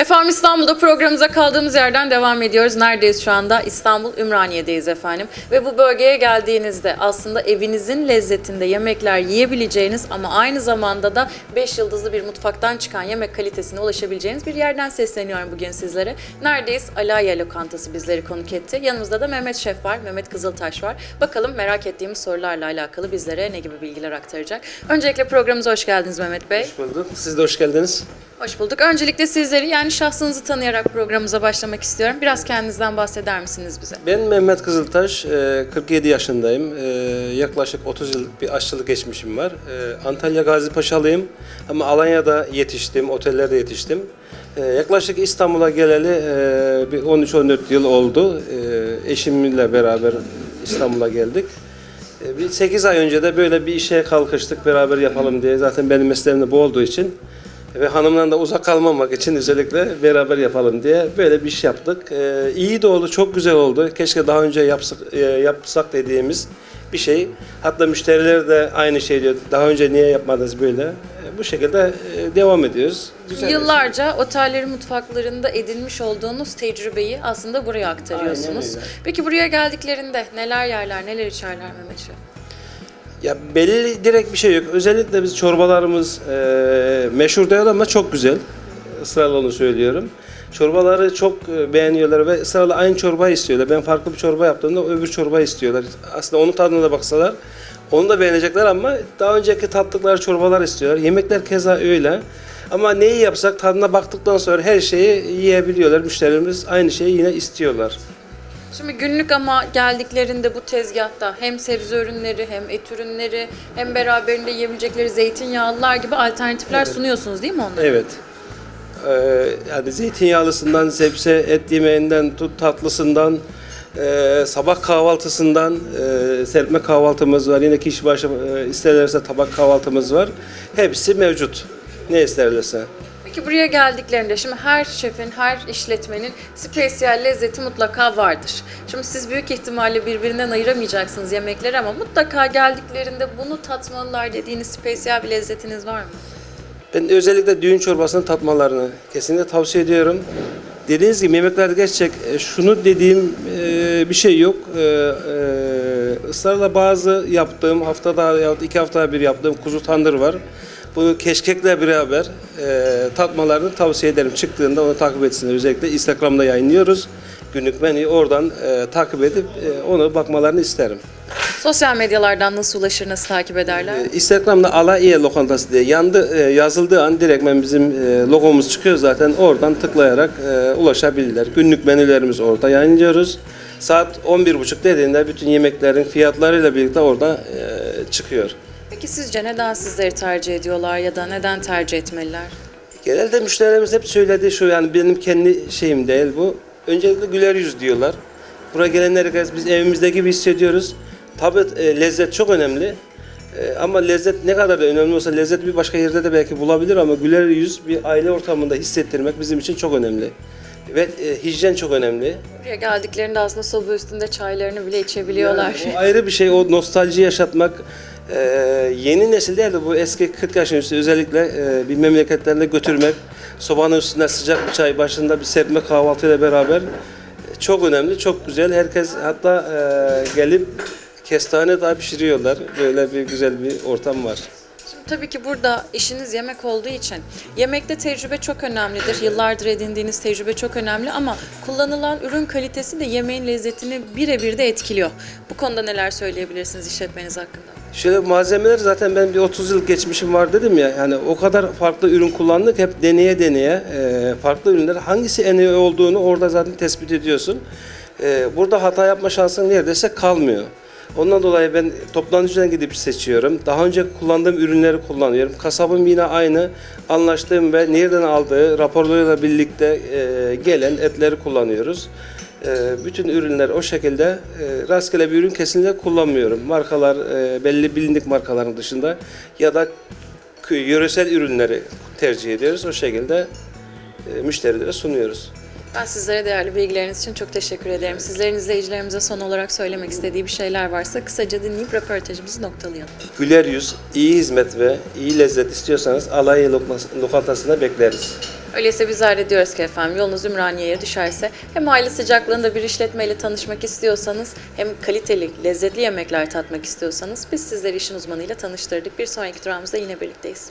Efendim İstanbul'da programımıza kaldığımız yerden devam ediyoruz. Neredeyiz şu anda? İstanbul Ümraniye'deyiz efendim. Ve bu bölgeye geldiğinizde aslında evinizin lezzetinde yemekler yiyebileceğiniz ama aynı zamanda da 5 yıldızlı bir mutfaktan çıkan yemek kalitesine ulaşabileceğiniz bir yerden sesleniyorum bugün sizlere. Neredeyiz? Alaya Lokantası bizleri konuk etti. Yanımızda da Mehmet Şef var, Mehmet Kızıltaş var. Bakalım merak ettiğimiz sorularla alakalı bizlere ne gibi bilgiler aktaracak. Öncelikle programımıza hoş geldiniz Mehmet Bey. Hoş bulduk. Siz de hoş geldiniz. Hoş bulduk. Öncelikle sizleri yani şahsınızı tanıyarak programımıza başlamak istiyorum. Biraz kendinizden bahseder misiniz bize? Ben Mehmet Kızıltaş, e, 47 yaşındayım. E, Yaklaşık 30 yıllık bir aşçılık geçmişim var. E, Antalya Gazi Paşalıyım ama Alanya'da yetiştim, otellerde yetiştim. E, Yaklaşık İstanbul'a geleli e, bir 13-14 yıl oldu. E, Eşimle beraber İstanbul'a geldik. E, Bir 8 ay önce de böyle bir işe kalkıştık beraber yapalım diye. Zaten benim mesleğim de bu olduğu için ve hanımdan da uzak kalmamak için özellikle beraber yapalım diye böyle bir iş yaptık. Ee, iyi de oldu, çok güzel oldu. Keşke daha önce yapsak, e, yapsak dediğimiz bir şey. Hatta müşteriler de aynı şey diyor. Daha önce niye yapmadınız böyle? E, bu şekilde e, devam ediyoruz. Güzel. Yıllarca otellerin mutfaklarında edinmiş olduğunuz tecrübeyi aslında buraya aktarıyorsunuz. Aynen öyle. Peki buraya geldiklerinde neler yerler, neler içerler Mehmet Şef? Ya belli direkt bir şey yok. Özellikle biz çorbalarımız e, meşhur değil ama çok güzel. Israrla onu söylüyorum. Çorbaları çok e, beğeniyorlar ve ısrarla aynı çorba istiyorlar. Ben farklı bir çorba yaptığımda öbür çorba istiyorlar. Aslında onun tadına da baksalar onu da beğenecekler ama daha önceki tattıkları çorbalar istiyorlar. Yemekler keza öyle. Ama neyi yapsak tadına baktıktan sonra her şeyi yiyebiliyorlar. Müşterimiz aynı şeyi yine istiyorlar. Şimdi günlük ama geldiklerinde bu tezgahta hem sebze ürünleri hem et ürünleri hem beraberinde yiyebilecekleri zeytinyağlılar gibi alternatifler sunuyorsunuz değil mi onlara? Evet. Ee, yani zeytinyağlısından, sebze, et yemeğinden, tut tatlısından, e, sabah kahvaltısından, e, serpme kahvaltımız var. Yine kişi başı e, isterlerse tabak kahvaltımız var. Hepsi mevcut. Ne isterlerse. Peki buraya geldiklerinde şimdi her şefin, her işletmenin spesiyel lezzeti mutlaka vardır. Şimdi siz büyük ihtimalle birbirinden ayıramayacaksınız yemekleri ama mutlaka geldiklerinde bunu tatmalılar dediğiniz spesiyel bir lezzetiniz var mı? Ben özellikle düğün çorbasını tatmalarını kesinlikle tavsiye ediyorum. Dediğiniz gibi yemeklerde gerçek e, şunu dediğim e, bir şey yok. E, e, bazı yaptığım haftada ya iki haftada bir yaptığım kuzu tandır var. Bunu keşkekle beraber e, tatmalarını tavsiye ederim. Çıktığında onu takip etsinler. Özellikle Instagram'da yayınlıyoruz. Günlük menüyü oradan e, takip edip e, onu bakmalarını isterim. Sosyal medyalardan nasıl ulaşır, nasıl takip ederler? E, Instagram'da Alaiye Lokantası diye yandı, e, yazıldığı an direktmen bizim e, logomuz çıkıyor zaten. Oradan tıklayarak e, ulaşabilirler. Günlük menülerimiz orada yayınlıyoruz. Saat 11.30 dediğinde bütün yemeklerin fiyatlarıyla birlikte orada e, çıkıyor. Peki sizce neden sizleri tercih ediyorlar ya da neden tercih etmeliler? Genelde müşterilerimiz hep söylediği şu yani benim kendi şeyim değil bu. Öncelikle güler yüz diyorlar. Buraya gelenler herkes biz evimizde gibi hissediyoruz. Tabii e, lezzet çok önemli. E, ama lezzet ne kadar da önemli olsa lezzet bir başka yerde de belki bulabilir ama güler yüz bir aile ortamında hissettirmek bizim için çok önemli. Ve e, hijyen çok önemli. Buraya geldiklerinde aslında soba üstünde çaylarını bile içebiliyorlar. Yani o ayrı bir şey, o nostalji yaşatmak. e, yeni nesil değil de bu eski 40 yaşın üstü özellikle e, bir memleketlerine götürmek. Sobanın üstünde sıcak bir çay başında bir serpme kahvaltıyla beraber e, çok önemli, çok güzel. Herkes hatta e, gelip kestane daha pişiriyorlar. Böyle bir güzel bir ortam var. Şimdi tabii ki burada işiniz yemek olduğu için yemekte tecrübe çok önemlidir. Yıllardır edindiğiniz tecrübe çok önemli ama kullanılan ürün kalitesi de yemeğin lezzetini birebir de etkiliyor. Bu konuda neler söyleyebilirsiniz işletmeniz hakkında? Şöyle malzemeler zaten ben bir 30 yıl geçmişim var dedim ya. Yani o kadar farklı ürün kullandık. Hep deneye deneye e, farklı ürünler hangisi en iyi olduğunu orada zaten tespit ediyorsun. E, burada hata yapma şansın neredeyse kalmıyor. Ondan dolayı ben toplantıcıdan gidip seçiyorum. Daha önce kullandığım ürünleri kullanıyorum. Kasabım yine aynı. Anlaştığım ve nereden aldığı raporlarıyla birlikte e, gelen etleri kullanıyoruz. E, bütün ürünler o şekilde e, rastgele bir ürün kesinlikle kullanmıyorum. Markalar e, belli bilindik markaların dışında ya da yöresel ürünleri tercih ediyoruz. O şekilde e, müşterilere sunuyoruz. Ben sizlere değerli bilgileriniz için çok teşekkür ederim. Sizlerin izleyicilerimize son olarak söylemek istediği bir şeyler varsa kısaca dinleyip röportajımızı noktalayalım. Güler yüz, iyi hizmet ve iyi lezzet istiyorsanız Alanya Lokantası'nda bekleriz. Öyleyse bizler de diyoruz ki efendim yolunuz Ümraniye'ye düşerse hem aile sıcaklığında bir işletmeyle tanışmak istiyorsanız hem kaliteli, lezzetli yemekler tatmak istiyorsanız biz sizleri işin uzmanıyla tanıştırdık. Bir sonraki durağımızda yine birlikteyiz.